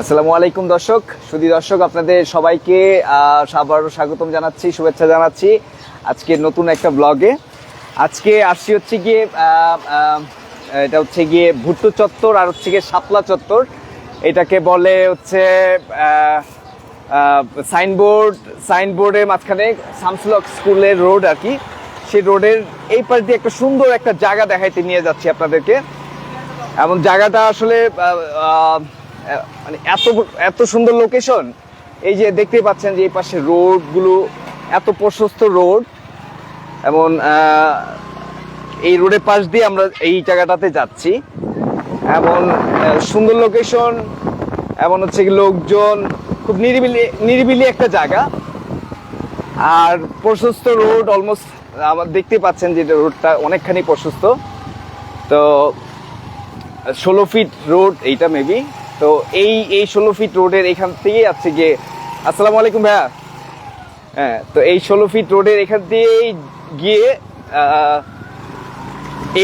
আসসালামু আলাইকুম দর্শক, সুধী দর্শক, আপনাদের সবাইকে আবারও স্বাগতম জানাচ্ছি, শুভেচ্ছা জানাচ্ছি আজকে নতুন একটা ব্লগে আজকে আসছি হচ্ছে গিয়ে এটা হচ্ছে গিয়ে ভুট্টো চত্বর আর হচ্ছে গিয়ে শাপলা চত্বর। এটাকে বলে হচ্ছে সাইনবোর্ড সাইনবোর্ডের মাঝখানে শামসুলক স্কুলের রোড আর কি। সেই রোডের এই পাশ দিয়ে একটা সুন্দর একটা জায়গা দেখাইতে নিয়ে যাচ্ছি আপনাদেরকে। এবং জায়গাটা আসলে মানে এত এত সুন্দর লোকেশন এই যে দেখতে পাচ্ছেন যে এই পাশে রোডগুলো এত প্রশস্ত রোড, এবং এই রোডের পাশ দিয়ে আমরা এই জায়গাটাতে যাচ্ছি, এবং সুন্দর লোকেশন এমন হচ্ছে লোকজন, খুব নিরিবিলি নিরিবিলি একটা জায়গা, আর প্রশস্ত রোড অলমোস্ট আমার দেখতে পাচ্ছেন যে রোডটা অনেকখানি প্রশস্ত, তো, ষোলো ফিট রোড এইটা মেবি তো এই এই ষোলো ফিট রোডের এখান থেকেই আছে গিয়ে, আসসালামু আলাইকুম ভাইয়া। হ্যাঁ তো এই ষোলো ফিট রোডের এখান দিয়েই গিয়ে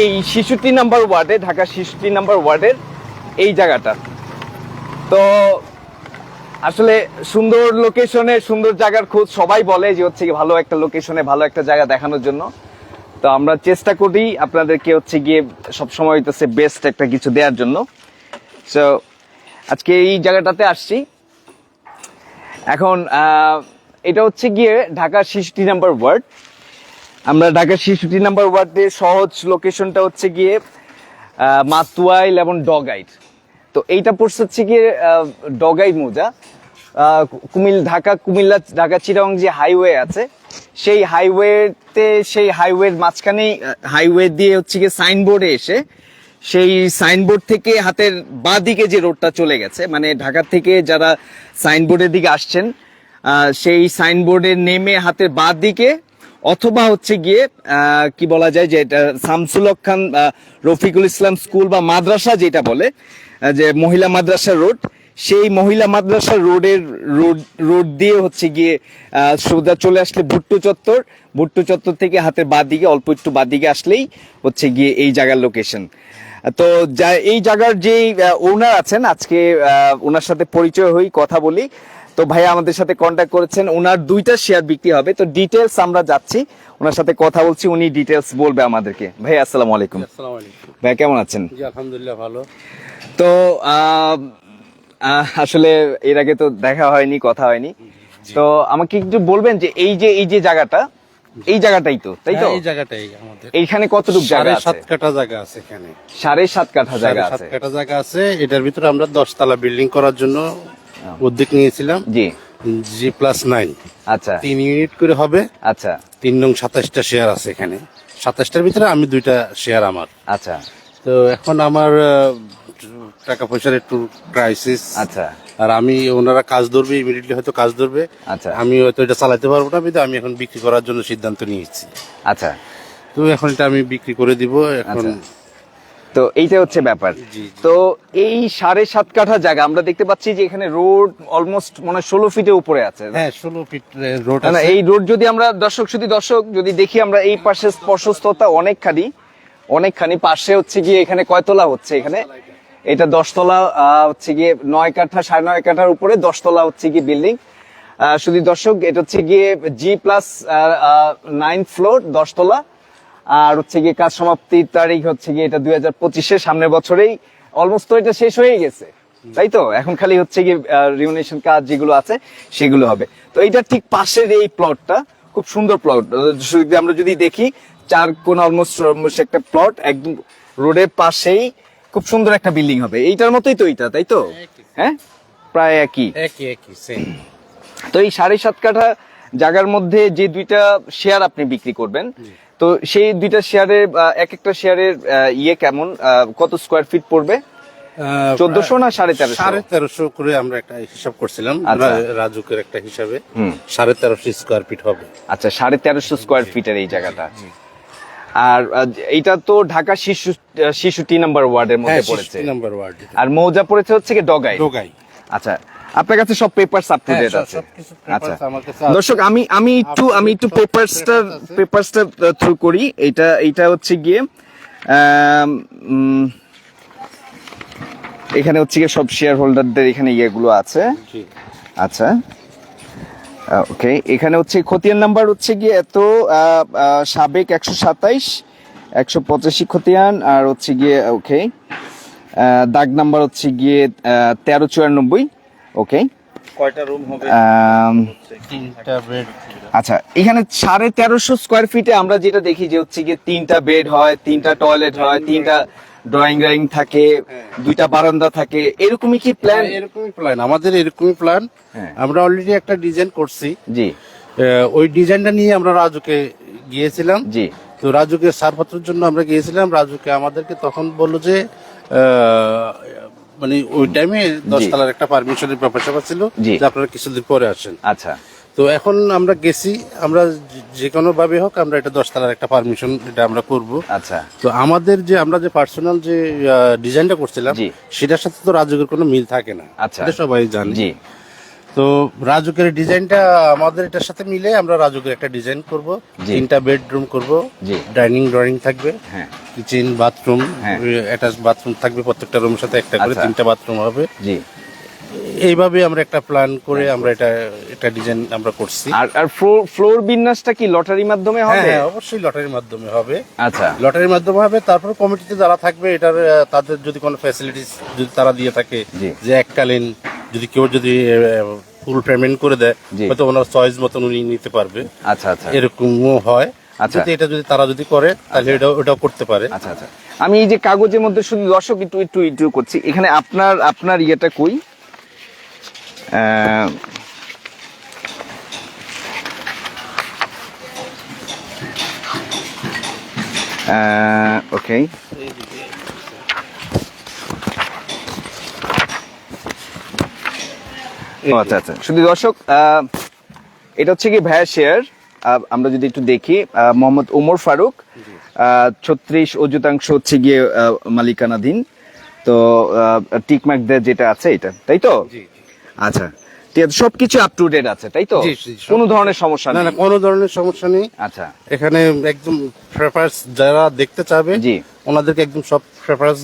এই শিশুটি নাম্বার ওয়ার্ডে ঢাকা শিশুটি নাম্বার ওয়ার্ডের এই জায়গাটা। তো আসলে সুন্দর লোকেশনে সুন্দর জায়গার খোঁজ সবাই বলে যে হচ্ছে ভালো একটা লোকেশনে ভালো একটা জায়গা দেখানোর জন্য। তো আমরা চেষ্টা করি আপনাদেরকে হচ্ছে গিয়ে সবসময় হইতেছে বেস্ট একটা কিছু দেওয়ার জন্য। সো আজকে এই জায়গাটাতে আসছি। এখন এটা হচ্ছে গিয়ে ঢাকা শিশুটি নাম্বার ওয়ার্ড। আমরা ঢাকা শিশুটি নাম্বার ওয়ার্ডের সহজ লোকেশনটা হচ্ছে গিয়ে মাতুয়াইল এবং ডগাইট। তো এইটা পড়ছে হচ্ছে গিয়ে ডগাই মোজা। কুমিল, ঢাকা, কুমিল্লা, ঢাকা চিরাং যে হাইওয়ে আছে, সেই হাইওয়েতে, সেই হাইওয়ের মাঝখানেই হাইওয়ে দিয়ে হচ্ছে গিয়ে সাইনবোর্ডে এসে সেই সাইনবোর্ড থেকে হাতের বাঁ দিকে যে রোডটা চলে গেছে মানে ঢাকা থেকে যারা সাইনবোর্ডের দিকে আসছেন সেই সাইনবোর্ডে নেমে হাতের বাঁ দিকে অথবা হচ্ছে গিয়ে কি বলা যায় যে এটা শামসুলক খান রফিকুল ইসলাম স্কুল বা মাদ্রাসা যেটা বলে যে মহিলা মাদ্রাসা রোড সেই মহিলা মাদ্রাসা রোডের রোড রোড দিয়ে হচ্ছে গিয়ে সোজা চলে আসলে ভুট্টু চত্বর। ভুট্টু চত্বর থেকে হাতের বাঁ দিকে, অল্প একটু বাঁ দিকে আসলেই হচ্ছে গিয়ে এই জায়গার লোকেশন তো এই জায়গার যে ওনার আছেন আজকে ওনার সাথে পরিচয় হই কথা বলি। তো ভাই আমাদের সাথে কন্ট্যাক্ট করেছেন ওনার দুইটা শেয়ার বিক্রি হবে। তো ডিটেলস আমরা যাচ্ছি ওনার সাথে কথা বলছি উনি ডিটেলস বলবে আমাদেরকে। ভাই আসসালামু আলাইকুম। ভাই কেমন আছেন? আলহামদুলিল্লাহ ভালো। তো আসলে এর আগে তো দেখা হয়নি কথা হয়নি। তো আমাকে একটু বলবেন যে এই যে এই যে জায়গাটা এই জায়গাটাই তো তাই তো? হ্যাঁ, এই জায়গাটাই আমাদের। এইখানে কতটুকু জায়গা সাড়ে আছে? সাত কাঠা জায়গা আছে এখানে। সাড়ে সাত কাঠা জায়গা সাড়ে সাত আছে। কাঠা জায়গা আছে। এটার ভিতরে আমরা দশতলা বিল্ডিং করার জন্য উদ্যোগ নিয়েছিলাম। জি। জি প্লাস নাইন আচ্ছা। তিন ইউনিট করে হবে। আচ্ছা। তিন নং সাতাশটা শেয়ার আছে এখানে। সাতাশটার ভিতরে আমি দুইটা শেয়ার আমার। আচ্ছা। তো এখন আমার টাকা পয়সার একটু ক্রাইসিস আচ্ছা। আর আমি ওনারা কাজ ধরবে ইমিডিয়েটলি হয়তো কাজ ধরবে। আচ্ছা। আমি হয়তো এটা চালাতে পারব না বিধায় আমি এখন বিক্রি করার জন্য সিদ্ধান্ত নিয়েছি। আচ্ছা। তো এখন এটা আমি বিক্রি করে দিব এখন আচ্ছা। তো এইটা হচ্ছে ব্যাপার। তো এই সাড়ে সাত কাঠা জায়গা আমরা দেখতে পাচ্ছি যে এখানে রোড অলমোস্ট মানে ষোলো ফিটের উপরে আছে। হ্যাঁ ষোলো ফিট রোড না, এই রোড যদি আমরা দর্শক শুধু দর্শক যদি দেখি আমরা এই পাশে স্পর্শস্ততা অনেকখানি অনেকখানি পাশে হচ্ছে গিয়ে এখানে কয়তলা হচ্ছে এখানে? এটা দশতলা হচ্ছে গিয়ে নয় কাঠা, সাড়ে নয় কাঠার উপরে দশতলা হচ্ছে গিয়ে বিল্ডিং শুধু দর্শক, এটা হচ্ছে গিয়ে জি প্লাস নাইন ফ্লোর দশতলা। আর হচ্ছে গিয়ে কাজ সমাপ্তির তারিখ হচ্ছে গিয়ে এটা দুই হাজার পঁচিশে, সামনের বছরেই অলমোস্ট তো এটা শেষ হয়ে গেছে। তাই তো? এখন খালি হচ্ছে গিয়ে রিউনেশন কাজ যেগুলো আছে, সেগুলো হবে। তো এইটা ঠিক পাশের এই প্লটটা খুব সুন্দর প্লট আমরা যদি দেখি, চার কোন অলমোস্ট একটা প্লট একদম রোডের পাশেই খুব সুন্দর একটা বিল্ডিং হবে। এইটার মতোই তো এইটা তাই তো? হ্যাঁ? প্রায় একই। একই একই সেম তো এই সাড়ে সাত কাঠা জায়গার মধ্যে যে দুইটা শেয়ার আপনি বিক্রি করবেন তো সেই দুইটা শেয়ারের এক একটা শেয়ারের ইয়ে কেমন কত স্কোয়ার ফিট পড়বে? চোদ্দশো না সাড়ে তেরোশো? সাড়ে তেরোশো করে আমরা একটা হিসাব করছিলাম আচ্ছা। রাজুকের একটা হিসাবে। সাড়ে তেরোশো স্কোয়ার ফিট হবে। আচ্ছা সাড়ে তেরোশো স্কোয়ার ফিটের এই জায়গাটা। আর এইটা তো ঢাকা শিশু শিশু শিশুটি নাম্বার ওয়ার্ডের মধ্যে হ্যাঁ পড়েছে। নাম্বার ওয়ার্ড আর মৌজা পড়েছে হচ্ছে কি ডগাই। ডোগাই। আচ্ছা আপনার কাছে সব পেপারস আপ টু ডেট আছে? আচ্ছা। দর্শক আমি আমি একটু আমি একটু পেপারসটা পেপারসটা থ্রু করি। এটা এটা হচ্ছে গিয়ে এখানে হচ্ছে গিয়ে সব শেয়ার হোল্ডারদের এখানে ইয়েগুলো আছে। জি। আচ্ছা। ওকে এখানে হচ্ছে খতিয়ান নাম্বার হচ্ছে গিয়ে এত সাবেক একশো সাতাইশ একশো পঁচাশি খতিয়ান আর হচ্ছে গিয়ে ওকে দাগ নাম্বার হচ্ছে গিয়ে তেরো চুরানব্বই ওকে কয়টা রুম হবে? তিনটা বেড আচ্ছা এখানে সাড়ে তেরোশো স্কোয়ার ফিটে আমরা যেটা দেখি যে হচ্ছে গিয়ে তিনটা বেড হয় তিনটা টয়লেট হয় তিনটা ড্রয়িং রাইং থাকে দুইটা বারান্দা থাকে এরকমই কি প্ল্যান এরকমই প্ল্যান আমাদের এরকমই প্ল্যান হ্যাঁ। আমরা অলরেডি একটা ডিজাইন করছি। জি। ওই ডিজাইনটা নিয়ে আমরা রাজুকে গিয়েছিলাম। জি। তো রাজুকে ছাড়পত্রের জন্য আমরা গিয়েছিলাম। রাজুকে আমাদেরকে তখন বলল যে মানে ওই টাইমে দশতলার একটা পারমিশনের ব্যাপার স্যাপার ছিল যে আপনারা কিছুদিন পরে আসেন। আচ্ছা। তো এখন আমরা গেছি আমরা যে- যে কোনো ভাবে হোক আমরা এটা দশতলার একটা পারমিশন এটা আমরা করব। আচ্ছা। তো আমাদের যে আমরা যে পার্সোনাল যে ডিজাইনটা করছিলাম সেটার সাথে তো রাজুকের কোনো মিল থাকে না। আচ্ছা। এটা সবাই জানে। জি। তো রাজুকের ডিজাইনটা আমাদের এটার সাথে মিলে আমরা রাজুকের একটা ডিজাইন করব। তিনটা বেডরুম করব। জি। ডাইনিং ড্রয়িং থাকবে। হ্যাঁ। কিচেন বাথরুম হ্যাঁ। অ্যাটাচ বাথরুম থাকবে প্রত্যেকটা রুমের সাথে। একটা করে আচ্ছা। তিনটা বাথরুম হবে। জি। এইভাবে আমরা একটা প্ল্যান করে আমরা এটা এটা ডিজাইন আমরা করছি। আর আর ফ্লোর বিন্যাসটা কি লটারির মাধ্যমে হ্যাঁ হবে? হ্যাঁ অবশ্যই লটারির মাধ্যমে হবে। আচ্ছা। লটারির মাধ্যমে হবে তারপর কমিটিতে যারা থাকবে এটার তাদের যদি কোনো ফ্যাসিলিটিস যদি তারা দিয়ে থাকে। যে এককালীন যদি কেউ যদি ফুল পেমেন্ট করে দেয় হয়তো ওনার চয়েস মতন উনি নিতে পারবে। আচ্ছা আচ্ছা। এরকমও হয়। আচ্ছা। যদি এটা যদি তারা যদি করে তাহলে এটা ওটাও করতে পারে। আচ্ছা আচ্ছা। আমি এই যে কাগজের মধ্যে শুধু দর্শক একটু একটু একটু করছি। এখানে আপনার আপনার ইয়েটা কই? ওকে আচ্ছা আচ্ছা শুধু দর্শক আহ, এটা হচ্ছে কি ভ্যার শেয়ার আমরা যদি একটু দেখি মোহাম্মদ ওমর ফারুক ছত্রিশ অযুতাংশ হচ্ছে গিয়ে মালিকানাধীন। তো টিকমাক দের যেটা আছে এটা তাই তো। আচ্ছা। সবকিছু আপ টু ডেট আছে তাই তো? কোনো ধরনের সমস্যা না না নেই। কোনো ধরনের সমস্যা নেই। আচ্ছা। এখানে একদম প্রেফারেন্স যারা দেখতে চাবে জি। ওনাদেরকে একদম সব প্রেফারেন্স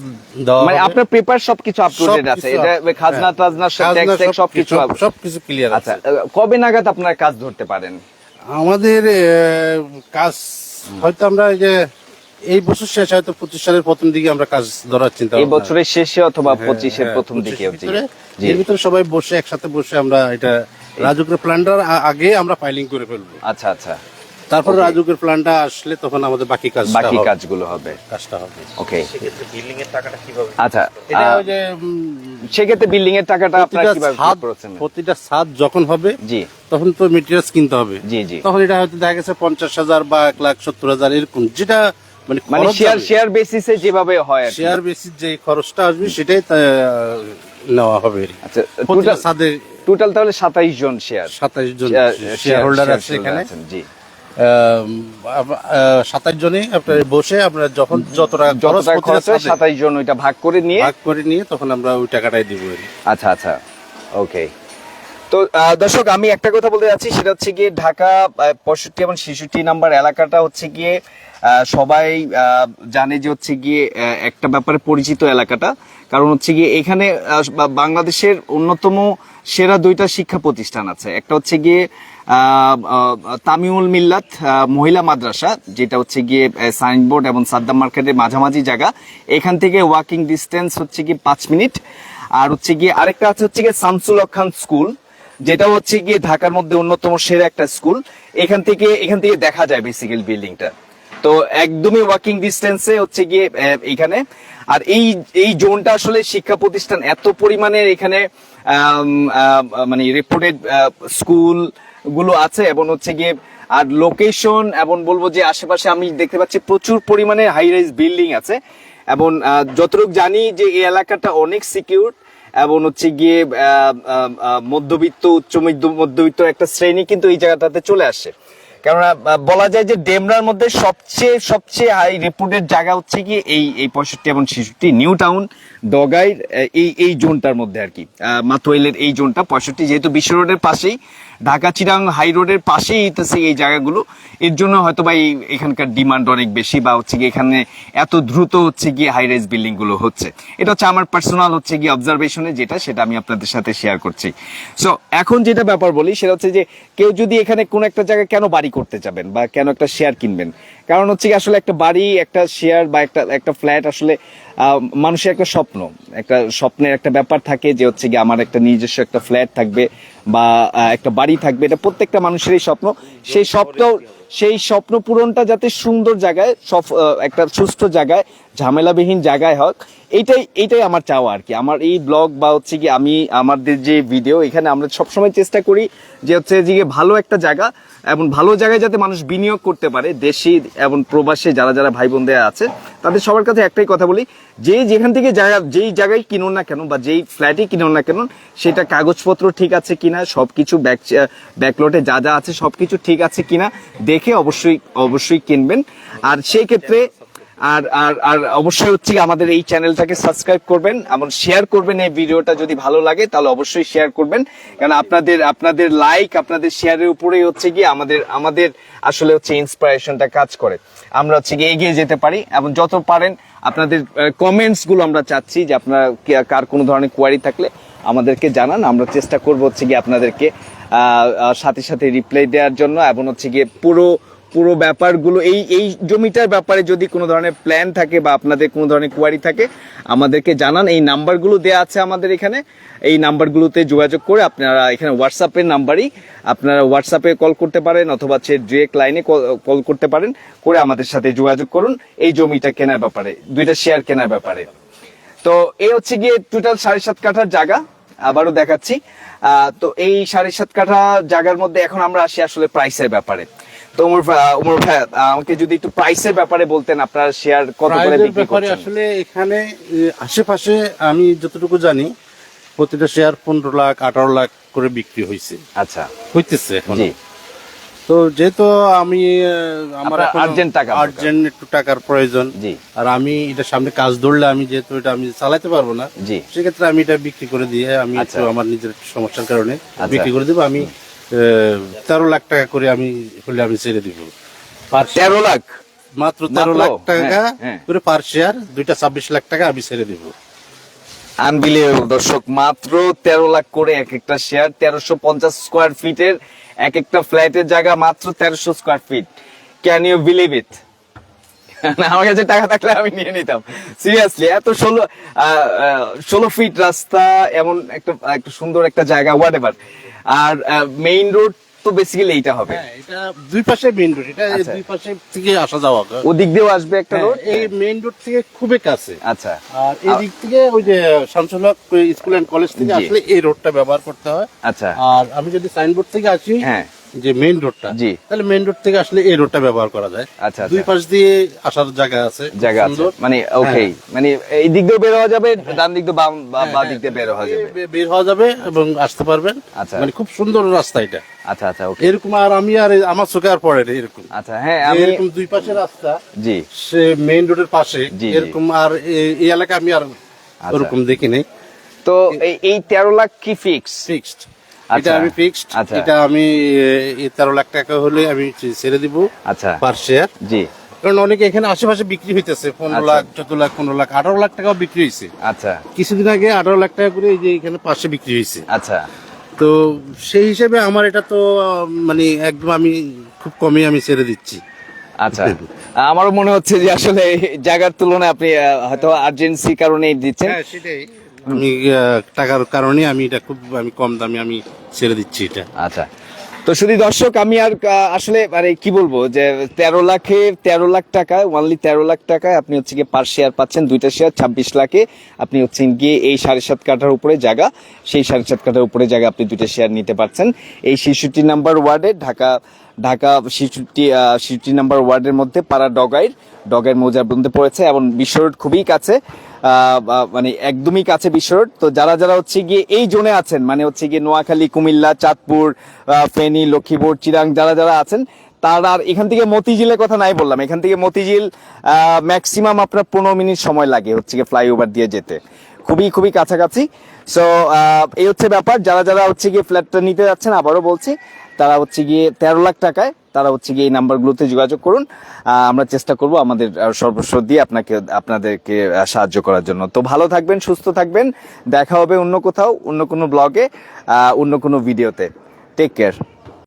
দেওয়া মানে। আপনার পেপার সবকিছু আপ টু ডেট আছে। এটা খাজনা হ্যাঁ। টাজনা ট্যাক্স ট্যাক্স সবকিছু সবকিছু ক্লিয়ার আচ্ছা আছে। আহ, কবে নাগাদ আপনার কাজ ধরতে পারেন? আমাদের কাজ হয়তো আমরা এই যে এই বছর শেষ হয়তো পঁচিশ সালের প্রথম দিকে আমরা কাজ ধরার চিন্তা এই বছরের শেষে অথবা হ্যাঁ, পঁচিশের হ্যাঁ, প্রথম দিকে এর ভিতরে, জি। এর ভিতরে সবাই বসে একসাথে বসে আমরা এটা রাজুকের প্ল্যানটার আগে আমরা ফাইলিং করে ফেলব। আচ্ছা আচ্ছা। তারপর রাজুকের প্ল্যানটা আসলে তখন আমাদের বাকি কাজ বাকি কাজগুলো হবে। কাজটা হবে। ওকে বিল্ডিং এর টাকাটা কীভাবে আচ্ছা এটা ওই যে সেক্ষেত্রে বিল্ডিং এর টাকাটা আপনার প্রতিটা কীভাবে প্রতিটা ছাদ যখন হবে জি। তখন তো মেটেরিয়ালস কিনতে হবে। জি জি। তখন এটা হয়তো দেখা গেছে পঞ্চাশ হাজার বা এক লাখ সত্তর হাজার এরকম। যেটা মানে মানে শেয়ার শেয়ার বেসিসে যেভাবে হয় শেয়ার বেসিস যে খরচটা আসবে সেটাই নেওয়া হবে আচ্ছা প্রতিটা টোটাল তাহলে সাতাইশ জন শেয়ার সাতাইশ জন শেয়ার হোল্ডার আছে এখানে। জি। সাতাইশ জনে আপনার বসে আমরা যখন যত টাকা খরচ খরচ হয় জন ওইটা ভাগ করে নিয়ে ভাগ করে নিয়ে তখন আমরা ওই টাকাটাই দিব আচ্ছা আচ্ছা। ওকে তো দর্শক, আমি একটা কথা বলতে যাচ্ছি, সেটা হচ্ছে গিয়ে ঢাকা পঁয়ষট্টি এবং ছেষট্টি নাম্বার এলাকাটা হচ্ছে গিয়ে সবাই জানে যে হচ্ছে গিয়ে একটা ব্যাপারে পরিচিত এলাকাটা। কারণ হচ্ছে গিয়ে এখানে বাংলাদেশের অন্যতম সেরা দুইটা শিক্ষা প্রতিষ্ঠান আছে। একটা হচ্ছে গিয়ে তামিউল মিল্লাত মহিলা মাদ্রাসা, যেটা হচ্ছে গিয়ে সাইনবোর্ড এবং সাদ্দাম মার্কেটের মাঝামাঝি জায়গা। এখান থেকে ওয়াকিং ডিস্টেন্স হচ্ছে গিয়ে পাঁচ মিনিট। আর হচ্ছে গিয়ে আরেকটা আছে হচ্ছে গিয়ে শামসুল খান স্কুল। যেটা হচ্ছে গিয়ে ঢাকার মধ্যে অন্যতম সেরা একটা স্কুল। এখান থেকে এখান থেকে দেখা যায় বেসিক্যালি বিল্ডিংটা তো একদমই ওয়াকিং ডিস্টেন্সে হচ্ছে গিয়ে আহ, এইখানে আর এই এই জোনটা আসলে শিক্ষা প্রতিষ্ঠান এত পরিমাণের এখানে মানে রেপুটেড স্কুলগুলো আছে এবং হচ্ছে গিয়ে আর লোকেশন এবং বলব যে আশেপাশে আমি দেখতে পাচ্ছি প্রচুর পরিমাণে হাই রাইজ বিল্ডিং আছে। এবং যতটুকু জানি যে এই এলাকাটা অনেক সিকিউর এবং হচ্ছে গিয়ে মধ্যবিত্ত, উচ্চ মধ্যবিত্ত একটা শ্রেণি কিন্তু এই জায়গাটাতে চলে আসে। কেননা বলা যায় যে ডেমরার মধ্যে সবচেয়ে সবচেয়ে হাই রেপুটেড জায়গা হচ্ছে কি এই এই পঁয়ষট্টি এবং ছেষট্টি নিউ টাউন ডগাইর এই এই জোনটার মধ্যে আর কি। মাথোয়েলের এই জোনটা পঁয়ষট্টি, যেহেতু বিশ্ব রোডের পাশেই ঢাকা চিরাং হাই রোডের পাশেই হইতেছে এই জায়গাগুলো। এর জন্য হয়তো বা এই এখানকার ডিমান্ড অনেক বেশি বা হচ্ছে গিয়ে এখানে এত দ্রুত হচ্ছে গিয়ে হাই রাইজ বিল্ডিংগুলো হচ্ছে। এটা হচ্ছে আমার পার্সোনাল হচ্ছে গিয়ে অবজারভেশনে যেটা, সেটা আমি আপনাদের সাথে শেয়ার করছি। সো এখন যেটা ব্যাপার বলি, সেটা হচ্ছে যে কেউ যদি এখানে কোনো একটা জায়গায় কেন বাড়ি করতে যাবেন বা কেন একটা শেয়ার কিনবেন? কারণ হচ্ছে আসলে একটা বাড়ি, একটা শেয়ার বা একটা একটা ফ্ল্যাট আসলে মানুষের একটা স্বপ্ন। একটা স্বপ্নের একটা ব্যাপার থাকে যে হচ্ছে গিয়ে আমার একটা নিজস্ব একটা ফ্ল্যাট থাকবে বা একটা বাড়ি থাকবে। এটা প্রত্যেকটা মানুষেরই স্বপ্ন। সেই স্বপ্ন সেই স্বপ্ন পূরণটা যাতে সুন্দর জায়গায় একটা সুস্থ জায়গায় ঝামেলাবিহীন জায়গায় হোক, এইটাই এইটাই আমার চাওয়া আর কি। আমার এই ব্লগ বা হচ্ছে কি আমি, আমাদের যে ভিডিও এখানে আমরা সবসময় চেষ্টা করি যে হচ্ছে যে ভালো একটা জায়গা এবং ভালো জায়গায় যাতে মানুষ বিনিয়োগ করতে পারে, দেশি এবং প্রবাসী যারা যারা ভাই বোনদের আছে, তাদের সবার কাছে একটাই কথা বলি, যে যেখান থেকে জায়গা, যেই জায়গায় কিনুন না কেন বা যেই ফ্ল্যাটই কিনুন না কেন, সেটা কাগজপত্র ঠিক আছে কিনা সব কিছু ব্যাক, ব্যাকলটে যা যা আছে সব কিছু ঠিক আছে কিনা, দেখে অবশ্যই অবশ্যই কিনবেন। আর সেই ক্ষেত্রে আর আর আর অবশ্যই হচ্ছে আমাদের এই চ্যানেলটাকে সাবস্ক্রাইব করবেন এবং শেয়ার করবেন এই ভিডিওটা যদি ভালো লাগে, তাহলে অবশ্যই শেয়ার করবেন। কারণ আপনাদের আপনাদের লাইক আপনাদের শেয়ারের উপরেই হচ্ছে কি আমাদের আমাদের আসলে হচ্ছে ইন্সপিরেশনটা কাজ করে। আমরা হচ্ছে কি এগিয়ে যেতে পারি, এবং যত পারেন আপনাদের কমেন্টসগুলো আমরা চাচ্ছি যে আপনারা কার কোনো ধরনের কোয়ারি থাকলে আমাদেরকে জানান। আমরা চেষ্টা করব হচ্ছে কি আপনাদেরকে সাথে সাথে রিপ্লাই দেওয়ার জন্য, এবং হচ্ছে গিয়ে পুরো পুরো ব্যাপারগুলো, এই এই জমিটার ব্যাপারে যদি কোনো ধরনের প্ল্যান থাকে বা আপনাদের কোনো ধরনের কোয়ারি থাকে, আমাদেরকে জানান। এই নাম্বারগুলো দেওয়া আছে আমাদের এখানে। এই নাম্বারগুলোতে যোগাযোগ করে আপনারা এখানে হোয়াটসঅ্যাপের নাম্বারই আপনারা হোয়াটসঅ্যাপে কল করতে পারেন অথবা হচ্ছে ডিরেক্ট লাইনে কল করতে পারেন, করে আমাদের সাথে যোগাযোগ করুন এই জমিটা কেনার ব্যাপারে, দুইটা শেয়ার কেনার ব্যাপারে। তো এই হচ্ছে গিয়ে টোটাল সাড়ে সাত কাঠার জায়গা, আবারও দেখাচ্ছি। তো এই সাড়ে সাত কাঠা জায়গার মধ্যে এখন আমরা আসি আসলে প্রাইসের ব্যাপারে। তো ভাই- ভাই আমাকে যদি একটু প্রাইসের ব্যাপারে বলতেন আপনার শেয়ার কত করে বিক্রি করছেন? আসলে এখানে আশেপাশে আমি যতটুকু জানি প্রতিটা শেয়ার পনেরো লাখ আঠারো লাখ করে বিক্রি হয়েছে আচ্ছা। হইতেছে এখন। তো যেহেতু আমি আমার urgent টাকা আর্জেন্ট একটু টাকার প্রয়োজন জি। আর আমি এটা সামনে কাজ ধরলে আমি যেহেতু এটা আমি চালাতে পারব না জি। সেক্ষেত্রে আমি এটা বিক্রি করে দিয়ে আমি আচ্ছা। একটু আমার নিজের সমস্যার কারণে আচ্ছা। বিক্রি করে দেবো। আমি তেরো লাখ টাকা করে আমি হলে আমি ছেড়ে দিব। পার তেরো লাখ? মাত্র তেরো লাখ টাকা হ্যাঁ, হ্যাঁ। করে পার শেয়ার দুইটা ছাব্বিশ লাখ টাকা আমি ছেড়ে দিব। আনবিলিভেবল দর্শক মাত্র তেরো লাখ করে এক একটা শেয়ার তেরোশো পঞ্চাশ স্কোয়ার ফিটের এক একটা ফ্ল্যাটের জায়গা মাত্র তেরোশো square feet can you believe it আমার কাছে টাকা থাকলে আমি নিয়ে নিতাম। সিরিয়াসলি এত ষোলো ষোলো ফিট রাস্তা এমন একটা একটা সুন্দর একটা জায়গা হোয়াট এভার আর মেইন রোড তো বেসিক্যালি এইটা হবে। হ্যাঁ এটা দুই পাশে মেইন রোড এটা আচ্ছা। দুই পাশে থেকে আসা যাওয়া ওদিক দিয়েও আসবে একটা হ্যাঁ, রোড এই মেইন রোড থেকে খুবই কাছে। আচ্ছা। আর এই দিক থেকে ওই যে শামসুলক স্কুল এন্ড কলেজ থেকে আসলে এই রোডটা ব্যবহার করতে হয়। আচ্ছা। আর আমি যদি সাইনবোর্ড থেকে আসি হ্যাঁ। যে মেইন রোডটা জি। তাহলে মেইন রোড থেকে আসলে এই রোডটা ব্যবহার করা যায়। আচ্ছা, আচ্ছা। দুই পাশ দিয়ে আসার জায়গা আছে জায়গা আছে। মানে ওকে মানে এই দিক দিয়ে বের হওয়া যাবে ডান দিক দিয়ে বাম বা- বা দিক দিয়ে বের হওয়া যাবে। বের হওয়া যাবে এবং আসতে পারবেন। আচ্ছা। মানে খুব সুন্দর রাস্তা এটা। আচ্ছা আচ্ছা ওকে এরকম আর আমি আর আমার চোখে আর পড়ে না এরকম। আচ্ছা হ্যাঁ আমি এরকম দুই পাশে রাস্তা জি। সে মেইন রোডের পাশে। এরকম আর এই এলাকা আমি আর ওরকম দেখি নাই। তো এই- তেরো লাখ কি ফিক্স ফিক্সড আচ্ছা। এটা আমি ফিক্সড আচ্ছা। এটা আমি তেরো লাখ টাকা হলে আমি ছেড়ে দিব আচ্ছা। পার শেয়ার জি। কারণ অনেকে এখানে আশেপাশে বিক্রি হইতেছে পনেরো আচ্ছা। লাখ চোদ্দ লাখ পনেরো লাখ আঠারো লাখ টাকাও বিক্রি হয়েছে আচ্ছা। কিছুদিন আগে আঠারো লাখ টাকা করে এই যে এখানে পাশে বিক্রি হয়েছে আচ্ছা। তো সেই হিসেবে আমার এটা তো মানে একদম আমি খুব কমই আমি ছেড়ে দিচ্ছি। আচ্ছা। আমারও মনে হচ্ছে যে আসলে জায়গার তুলনায় আপনি হয়তো আর্জেন্সি কারণে দিচ্ছেন। টাকার কারণে আমি এটা খুব, আমি কম দামে আমি ছেড়ে দিচ্ছি এটা। আচ্ছা। তো শুধু দর্শক, আমি আর আসলে মানে কি বলব যে, তেরো লাখে, তেরো লাখ টাকায় ওনলি তেরো লাখ টাকায় আপনি হচ্ছে গিয়ে পার শেয়ার পাচ্ছেন দুইটা শেয়ার ছাব্বিশ লাখে আপনি হচ্ছেন গিয়ে এই সাড়ে সাত কাঠার উপরে জায়গা, সেই সাড়ে সাত কাঠার উপরে জায়গা আপনি দুইটা শেয়ার নিতে পারছেন। এই শিশুটি নাম্বার ওয়ার্ডে ঢাকা ঢাকা শিশুটি শিশুটি নাম্বার ওয়ার্ডের মধ্যে পাড়া ডগাইর ডগাইর মৌজার মধ্যে পড়েছে এবং বিশ্ব রোড খুবই কাছে মানে একদমই কাছে বিশ্ব রোড। তো যারা যারা হচ্ছে গিয়ে এই জোনে আছেন মানে হচ্ছে গিয়ে নোয়াখালী, কুমিল্লা, চাঁদপুর ফেনী, লক্ষ্মীপুর, চিরাং, যারা যারা আছেন, তার আর এখান থেকে মতিঝিলের কথা নাই বললাম। এখান থেকে মতিঝিল ম্যাক্সিমাম আপনার পনেরো মিনিট সময় লাগে হচ্ছে গিয়ে ফ্লাইওভার দিয়ে যেতে। খুবই খুবই কাছাকাছি। সো এই হচ্ছে ব্যাপার। যারা যারা হচ্ছে গিয়ে ফ্ল্যাটটা নিতে যাচ্ছেন, আবারও বলছি তারা হচ্ছে গিয়ে তেরো লাখ টাকায় তারা হচ্ছে গিয়ে এই নাম্বারগুলোতে যোগাযোগ করুন। আমরা চেষ্টা করব আমাদের সর্বস্ব দিয়ে আপনাকে, আপনাদেরকে সাহায্য করার জন্য। তো ভালো থাকবেন, সুস্থ থাকবেন। দেখা হবে অন্য কোথাও, অন্য কোনো ব্লগে অন্য কোনো ভিডিওতে। Take care